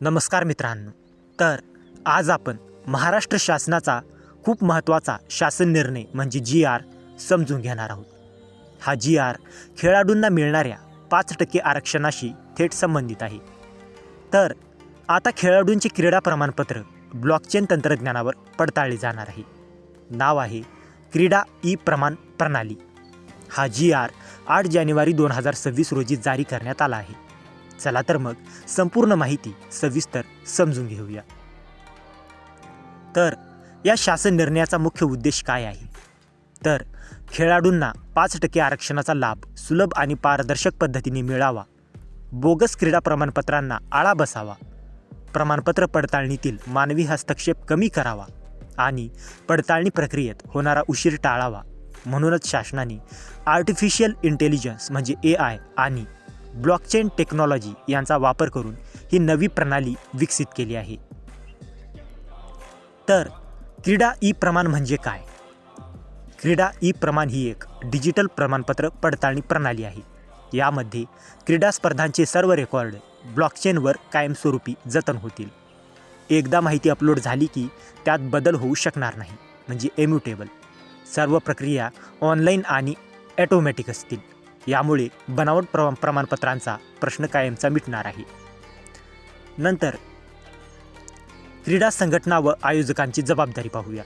नमस्कार मित्रांनो. तर आज आपण महाराष्ट्र शासनाचा खूप महत्त्वाचा शासन निर्णय म्हणजे जी आर समजून घेणार आहोत. हा जी आर खेळाडूंना मिळणाऱ्या पाच टक्के आरक्षणाशी थेट संबंधित आहे. तर आता खेळाडूंचे क्रीडा प्रमाणपत्र ब्लॉकचेन तंत्रज्ञानावर पडताळले जाणार आहे. नाव आहे क्रीडा ई प्रमाण प्रणाली. हा जी आर आठ जानेवारी दोन हजार सव्वीस रोजी जारी करण्यात आला आहे. चला तर मग संपूर्ण माहिती सविस्तर समजून घेऊया. तर या शासन निर्णयाचा मुख्य उद्देश काय आहे? तर खेळाडूंना पाच टक्के आरक्षणाचा लाभ सुलभ आणि पारदर्शक पद्धतीने मिळावा. बोगस क्रीडा प्रमाणपत्रांना आळा बसावा. प्रमाणपत्र पडताळणीतील मानवी हस्तक्षेप कमी करावा आणि पडताळणी प्रक्रियेत होणारा उशीर टाळावा. म्हणूनच शासनाने आर्टिफिशियल इंटेलिजन्स म्हणजे ए आय आणि ब्लॉकचेन टेक्नॉलॉजी यांचा वापर करून ही नवी प्रणाली विकसित केली आहे. तर क्रीडा ई प्रमाण म्हणजे काय? क्रीडा ई प्रमाण ही एक डिजिटल प्रमाणपत्र पडताळणी प्रणाली आहे. यामध्ये क्रीडा स्पर्धांचे सर्व रेकॉर्ड ब्लॉकचेनवर कायमस्वरूपी जतन होतील. एकदा माहिती अपलोड झाली की त्यात बदल होऊ शकणार नाही म्हणजे एम्युटेबल सर्व प्रक्रिया ऑनलाईन आणि ॲटोमॅटिक असतील. यामुळे बनावट प्र प्रमाणपत्रांचा प्रश्न कायमचा मिटणार आहे. नंतर क्रीडा संघटना व आयोजकांची जबाबदारी पाहूया.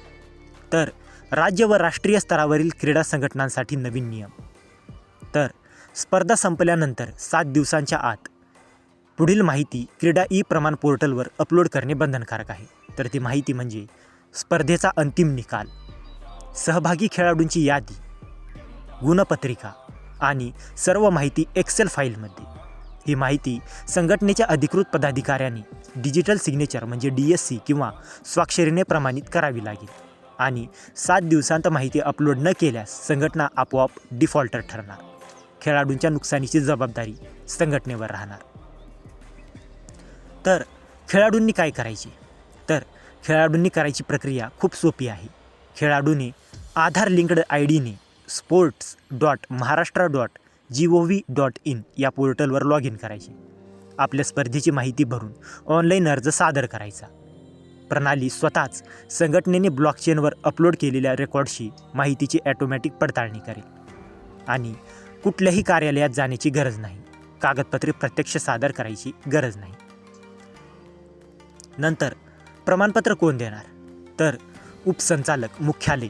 तर राज्य व राष्ट्रीय स्तरावरील क्रीडा संघटनांसाठी नवीन नियम. तर स्पर्धा संपल्यानंतर सात दिवसांच्या आत पुढील माहिती क्रीडा ई प्रमाण पोर्टलवर अपलोड करणे बंधनकारक आहे. तर ती माहिती म्हणजे स्पर्धेचा अंतिम निकाल. सहभागी खेळाडूंची यादी गुणपत्रिका आणि सर्व माहिती एक्सेल फाईलमध्ये. ही माहिती संघटनेच्या अधिकृत पदाधिकाऱ्यांनी डिजिटल सिग्नेचर म्हणजे डी एस सी किंवा स्वाक्षरीने प्रमाणित करावी लागेल. आणि सात दिवसांत माहिती अपलोड न केल्यास संघटना आपोआप डिफॉल्टर ठरणार. खेळाडूंच्या नुकसानीची जबाबदारी संघटनेवर राहणार. तर खेळाडूंनी काय करायचे? तर खेळाडूंनी करायची प्रक्रिया खूप सोपी आहे. खेळाडूने Aadhaar linked I डीने sports dot Maharashtra dot G O V dot in या पोर्टलवर लॉग इन करायचे. आपल्या स्पर्धेची माहिती भरून ऑनलाईन अर्ज सादर करायचा. प्रणाली स्वतःच संघटनेने ब्लॉकचेनवर अपलोड केलेल्या रेकॉर्डशी माहितीची ॲटोमॅटिक पडताळणी करेल. आणि कुठल्याही कार्यालयात जाण्याची गरज नाही. कागदपत्रे प्रत्यक्ष सादर करायची गरज नाही. नंतर प्रमाणपत्र कोण देणार? तर उपसंचालक मुख्यालय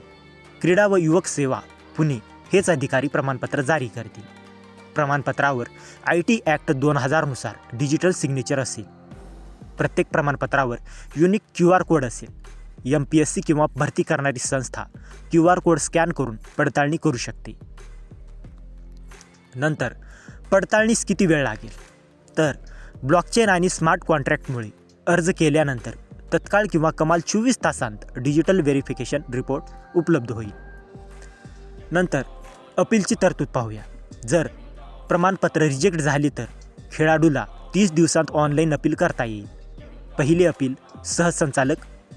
क्रीडा व युवक सेवा पुणे हेच अधिकारी प्रमाणपत्र जारी करतील. प्रमाणपत्रावर आय टी ॲक्ट दोन हजारनुसार डिजिटल सिग्नेचर असेल. प्रत्येक प्रमाणपत्रावर युनिक क्यू आर कोड असेल. एम पी एस सी किंवा भरती करणारी संस्था क्यू आर कोड स्कॅन करून पडताळणी करू शकते. नंतर पडताळणीस किती वेळ लागेल? तर ब्लॉकचेन आणि स्मार्ट कॉन्ट्रॅक्टमुळे अर्ज केल्यानंतर तत्काळ किंवा कमाल चोवीस तासांत डिजिटल व्हेरिफिकेशन रिपोर्ट उपलब्ध होईल. नंतर अपीलची तरतूद पाहूया. जर प्रमाणपत्र रिजेक्ट झाली तर खेळाडूला तीस दिवसांत ऑनलाईन अपील करता येईल. पहिले अपील सहसंचालक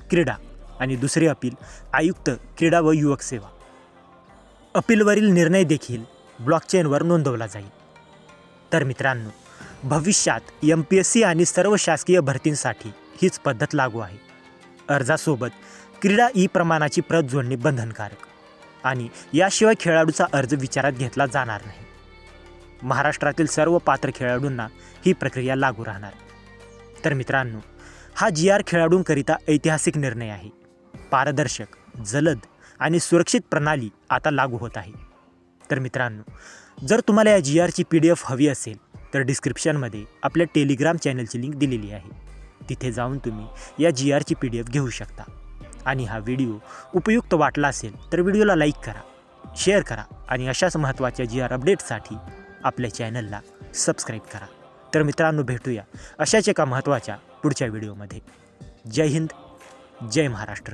क्रीडा आणि दुसरे अपील आयुक्त क्रीडा व युवक सेवा. अपीलवरील निर्णय देखील ब्लॉकचेनवर नोंदवला जाईल. तर मित्रांनो भविष्यात एम पी एस सी आणि सर्व शासकीय भरतींसाठी हीच पद्धत लागू आहे. अर्जासोबत क्रीडा ई प्रमाणाची प्रत जोडणे बंधनकारक. आणि याशिवाय खेळाडूचा अर्ज विचारात घेतला जाणार नाही. महाराष्ट्रातील सर्व पात्र खेळाडूंना ही प्रक्रिया लागू राहणार. तर मित्रांनो हा जी आर खेळाडूंकरिता ऐतिहासिक निर्णय आहे. पारदर्शक जलद आणि सुरक्षित प्रणाली आता लागू होत आहे. तर मित्रांनो जर तुम्हाला या जी आरची पी डी एफ हवी असेल तर डिस्क्रिप्शनमध्ये आपल्या टेलिग्राम चॅनलची लिंक दिलेली आहे. तिथे जाऊन तुम्ही या जी आरची पी डी एफ घेऊ शकता. आणि हा व्हिडिओ उपयुक्त वाटला असेल तर व्हिडिओला लाईक करा शेअर करा आणि अशाच महत्त्वाच्या जी आर अपडेटसाठी आपल्या चॅनलला सबस्क्राईब करा. तर मित्रांनो भेटूया अशाच एका महत्त्वाच्या पुढच्या व्हिडिओमध्ये. जय हिंद जय महाराष्ट्र.